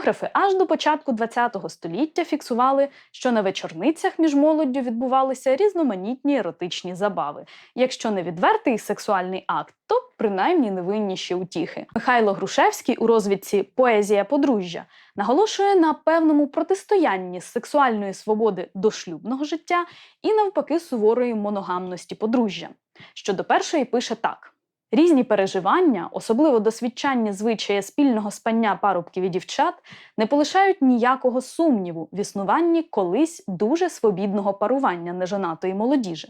Етнографи аж до початку ХХ століття фіксували, що на вечорницях між молоддю відбувалися різноманітні еротичні забави. Якщо не відвертий сексуальний акт, то принаймні невинніші утіхи. Михайло Грушевський у розвідці Поезія подружжя наголошує на певному протистоянні сексуальної свободи до шлюбного життя і навпаки суворої моногамності подружжя. Щодо першої пише так. Різні переживання, особливо досвідчання звичая спільного спання парубків і дівчат, не полишають ніякого сумніву в існуванні колись дуже свобідного парування нежонатої молодіжі.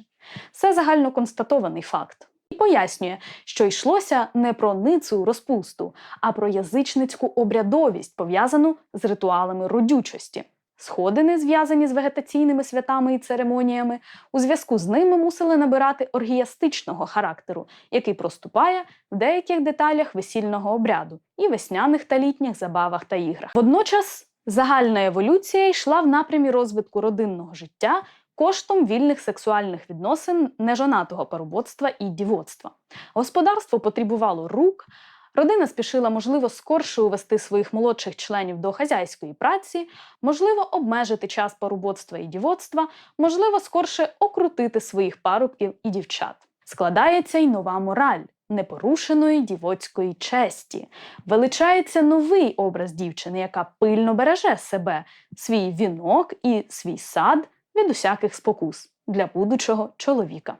Це загально констатований факт. І пояснює, що йшлося не про ницу розпусту, а про язичницьку обрядовість, пов'язану з ритуалами родючості. Сходини, зв'язані з вегетаційними святами і церемоніями, у зв'язку з ними мусили набирати оргіастичного характеру, який проступає в деяких деталях весільного обряду і весняних та літніх забавах та іграх. Водночас загальна еволюція йшла в напрямі розвитку родинного життя коштом вільних сексуальних відносин нежонатого парубоцтва і дівоцтва. Господарство потребувало рук. Родина спішила, можливо, скорше увести своїх молодших членів до хазяйської праці, можливо, обмежити час парубоцтва і дівоцтва, можливо, скорше окрутити своїх парубків і дівчат. Складається й нова мораль непорушеної дівоцької честі. Величається новий образ дівчини, яка пильно береже себе, свій вінок і свій сад від усяких спокус для будучого чоловіка.